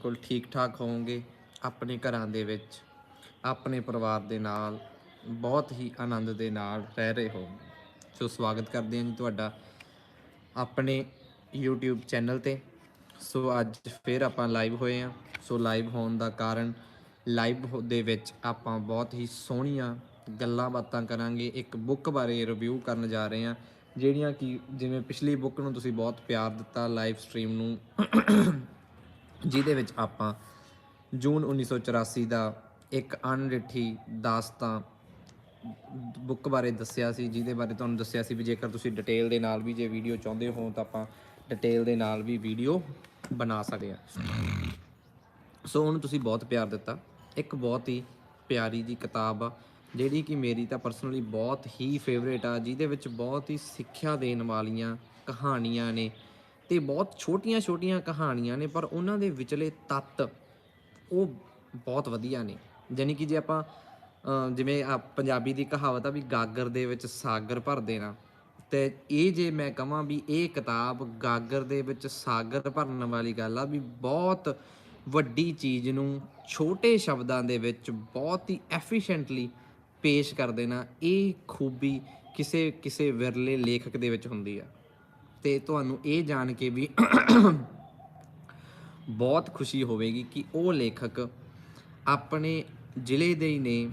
ਬਿਲਕੁਲ ਠੀਕ ਠਾਕ ਹੋਵੋਗੇ ਆਪਣੇ ਘਰਾਂ ਦੇ ਵਿੱਚ, ਆਪਣੇ ਪਰਿਵਾਰ ਦੇ ਨਾਲ, ਬਹੁਤ ਹੀ ਆਨੰਦ ਦੇ ਨਾਲ ਰਹਿ ਰਹੇ ਹੋ ਸੋ ਸਵਾਗਤ ਕਰਦੇ ਹਾਂ ਜੀ ਤੁਹਾਡਾ ਆਪਣੇ YouTube ਚੈਨਲ ਤੇ। ਸੋ ਅੱਜ ਫਿਰ ਆਪਾਂ ਲਾਈਵ ਹੋਏ ਆ ਸੋ ਲਾਈਵ ਹੋਣ ਦਾ ਕਾਰਨ ਲਾਈਵ ਦੇ ਵਿੱਚ ਆਪਾਂ ਬਹੁਤ ਹੀ ਸੋਹਣੀਆਂ ਗੱਲਾਂ ਬਾਤਾਂ ਕਰਾਂਗੇ। ਇੱਕ ਬੁੱਕ ਬਾਰੇ ਰਿਵਿਊ ਕਰਨ ਜਾ ਰਹੇ ਆ ਜਿਹੜੀਆਂ ਕਿ ਜਿਵੇਂ ਪਿਛਲੀ ਬੁੱਕ ਨੂੰ ਤੁਸੀਂ ਬਹੁਤ ਪਿਆਰ ਦਿੱਤਾ ਲਾਈਵ ਸਟ੍ਰੀਮ ਨੂੰ ਜਿਹਦੇ ਵਿੱਚ ਆਪਾਂ ਜੂਨ 1984 ਦਾ ਇੱਕ ਅਣਰਿੱਠੀ ਦਾਸਤਾਂ ਬੁੱਕ ਬਾਰੇ ਦੱਸਿਆ ਸੀ, ਜਿਹਦੇ ਬਾਰੇ ਤੁਹਾਨੂੰ ਦੱਸਿਆ ਸੀ ਵੀ ਜੇਕਰ ਤੁਸੀਂ ਡਿਟੇਲ ਦੇ ਨਾਲ ਵੀ ਜੇ ਵੀਡੀਓ ਚਾਹੁੰਦੇ ਹੋ ਤਾਂ ਆਪਾਂ ਡਿਟੇਲ ਦੇ ਨਾਲ ਵੀ ਵੀਡੀਓ ਬਣਾ ਸਕਦੇ ਆ ਸੋ ਉਹਨੂੰ ਤੁਸੀਂ ਬਹੁਤ ਪਿਆਰ ਦਿੱਤਾ। ਇੱਕ ਬਹੁਤ ਹੀ ਪਿਆਰੀ ਜੀ ਕਿਤਾਬ ਆ, ਜਿਹੜੀ ਕਿ ਮੇਰੀ ਤਾਂ ਪਰਸਨਲੀ ਬਹੁਤ ਹੀ ਫੇਵਰੇਟ ਆ, ਜਿਹਦੇ ਵਿੱਚ ਬਹੁਤ ਹੀ ਸਿੱਖਿਆ ਦੇਣ ਵਾਲੀਆਂ ਕਹਾਣੀਆਂ ਨੇ। ਤੇ ਬਹੁਤ ਛੋਟੀਆਂ-ਛੋਟੀਆਂ ਕਹਾਣੀਆਂ ਨੇ, ਪਰ ਉਹਨਾਂ ਦੇ ਵਿਚਲੇ ਤੱਤ ਉਹ ਬਹੁਤ ਵਧੀਆ ਨੇ। ਜਾਣੀ ਕਿ ਜੇ ਆਪਾਂ ਜਿਵੇਂ ਆ ਪੰਜਾਬੀ ਦੀ ਕਹਾਵਤ ਆ ਵੀ ਗਾਗਰ ਦੇ ਵਿੱਚ ਸਾਗਰ ਭਰ ਦੇਣਾ ਤੇ ਇਹ ਜੇ ਮੈਂ ਕਹਾਂ ਵੀ ਇਹ ਕਿਤਾਬ ਗਾਗਰ ਦੇ ਵਿੱਚ ਸਾਗਰ ਭਰਨ ਵਾਲੀ ਗੱਲ ਆ ਵੀ ਬਹੁਤ ਵੱਡੀ ਚੀਜ਼ ਨੂੰ ਛੋਟੇ ਸ਼ਬਦਾਂ ਦੇ ਵਿੱਚ ਬਹੁਤ ਹੀ ਐਫੀਸ਼ੀਐਂਟਲੀ ਪੇਸ਼ ਕਰ ਦੇਣਾ ਇਹ ਖੂਬੀ ਕਿਸੇ ਕਿਸੇ ਵਿਰਲੇ ਲੇਖਕ ਦੇ ਵਿੱਚ ਹੁੰਦੀ ਆ। ਤੇ ਤੁਹਾਨੂੰ ਇਹ ਜਾਣ ਕੇ ਵੀ ਬਹੁਤ ਖੁਸ਼ੀ ਹੋਵੇਗੀ ਕਿ ਉਹ ਲੇਖਕ ਆਪਣੇ ਜ਼ਿਲ੍ਹੇ ਦੇ ਹੀ ਨੇ,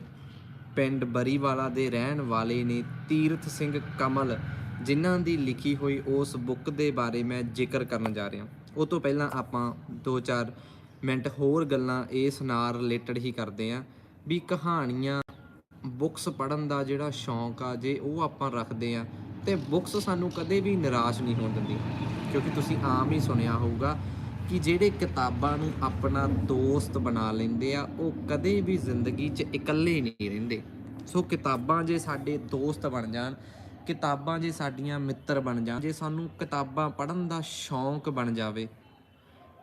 ਪਿੰਡ ਬਰੀਵਾਲਾ ਦੇ ਰਹਿਣ ਵਾਲੇ ਨੇ ਤੀਰਥ ਸਿੰਘ ਕਮਲ, ਜਿਨ੍ਹਾਂ ਦੀ ਲਿਖੀ ਹੋਈ ਉਸ ਬੁੱਕ ਦੇ ਬਾਰੇ ਮੈਂ ਜ਼ਿਕਰ ਕਰਨ ਜਾ ਰਿਹਾ। ਉਹ ਤੋਂ ਪਹਿਲਾਂ ਆਪਾਂ 2-4 ਮਿੰਟ ਹੋਰ ਗੱਲਾਂ ਇਸ ਨਾਲ ਰਿਲੇਟਡ ਹੀ ਕਰਦੇ ਆਂ ਵੀ ਕਹਾਣੀਆਂ ਬੁੱਕਸ ਪੜਨ ਦਾ ਜਿਹੜਾ ਸ਼ੌਂਕ ਆ, ਜੇ ਉਹ ਆਪਾਂ ਰੱਖਦੇ ਆ ਤੇ ਬੁੱਕਸ ਸਾਨੂੰ ਕਦੇ ਵੀ ਨਿਰਾਸ਼ ਨਹੀਂ ਹੋਣ ਦਿੰਦੀ ਕਿਉਂਕਿ ਤੁਸੀਂ ਆਮ ਹੀ ਸੁਣਿਆ ਹੋਊਗਾ ਕਿ ਜਿਹੜੇ ਕਿਤਾਬਾਂ ਨੂੰ ਆਪਣਾ ਦੋਸਤ ਬਣਾ ਲੈਂਦੇ ਆ, ਉਹ ਕਦੇ ਵੀ ਜ਼ਿੰਦਗੀ 'ਚ ਇਕੱਲੇ ਨਹੀਂ ਰਹਿੰਦੇ। ਸੋ ਕਿਤਾਬਾਂ ਜੇ ਸਾਡੇ ਦੋਸਤ ਬਣ ਜਾਣ, ਕਿਤਾਬਾਂ ਜੇ ਸਾਡੀਆਂ ਮਿੱਤਰ ਬਣ ਜਾਣ, ਜੇ ਸਾਨੂੰ ਕਿਤਾਬਾਂ ਪੜ੍ਹਨ ਦਾ ਸ਼ੌਂਕ ਬਣ ਜਾਵੇ,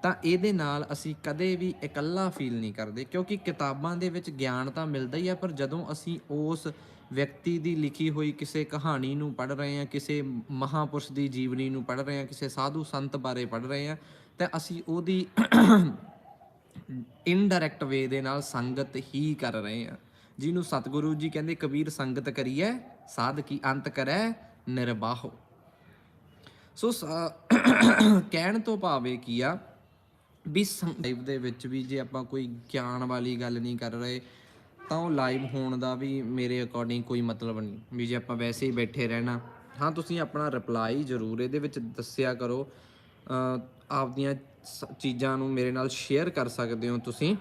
ਤਾਂ ਇਹਦੇ ਨਾਲ ਅਸੀਂ ਕਦੇ ਵੀ ਇਕੱਲਾ ਫੀਲ ਨਹੀਂ ਕਰਦੇ। ਕਿਉਂਕਿ ਕਿਤਾਬਾਂ ਦੇ ਵਿੱਚ ਗਿਆਨ ਤਾਂ ਮਿਲਦਾ ਹੀ ਆ, ਪਰ ਜਦੋਂ ਅਸੀਂ ਉਸ ਵਿਅਕਤੀ ਦੀ ਲਿਖੀ ਹੋਈ ਕਿਸੇ ਕਹਾਣੀ ਨੂੰ ਪੜ੍ਹ ਰਹੇ ਹਾਂ, ਕਿਸੇ ਮਹਾਪੁਰਸ਼ ਦੀ ਜੀਵਨੀ ਨੂੰ ਪੜ੍ਹ ਰਹੇ ਹਾਂ, ਕਿਸੇ ਸਾਧੂ ਸੰਤ ਬਾਰੇ ਪੜ੍ਹ ਰਹੇ ਹਾਂ, ਤਾਂ ਅਸੀਂ ਉਹਦੀ ਇਨਡਾਇਰੈਕਟ ਵੇ ਦੇ ਨਾਲ ਸੰਗਤ ਹੀ ਕਰ ਰਹੇ ਹਾਂ। ਜਿਹਨੂੰ ਸਤਿਗੁਰੂ ਜੀ ਕਹਿੰਦੇ, ਕਬੀਰ, ਸੰਗਤ ਕਰੀਐ ਸਾਧ ਕੀ ਅੰਤ ਕਰੈ ਨਿਰਬਾਹੋ ਸੋ ਕਹਿਣ ਤੋਂ ਭਾਵੇਂ ਕੀ ਆ, ਵੀ ਲਾਈਵ ਦੇ ਵਿੱਚ ਵੀ ਜੇ ਆਪਾਂ ਕੋਈ ਗਿਆਨ ਵਾਲੀ ਗੱਲ ਨਹੀਂ ਕਰ ਰਹੇ ਤਾਂ ਉਹ ਲਾਈਵ ਹੋਣ ਦਾ ਵੀ ਮੇਰੇ ਅਕੋਰਡਿੰਗ ਕੋਈ ਮਤਲਬ ਨਹੀਂ। ਵੀ ਜੇ ਆਪਾਂ ਵੈਸੇ ਹੀ ਬੈਠੇ ਰਹਿਣਾ, ਹਾਂ, ਤੁਸੀਂ ਆਪਣਾ ਰਿਪਲਾਈ ਜ਼ਰੂਰ ਇਹਦੇ ਵਿੱਚ ਦੱਸਿਆ ਕਰੋ। ਆਪਦੀਆਂ ਸ- ਚੀਜ਼ਾਂ ਨੂੰ ਮੇਰੇ ਨਾਲ ਸ਼ੇਅਰ ਕਰ ਸਕਦੇ ਹੋ ਤੁਸੀਂ।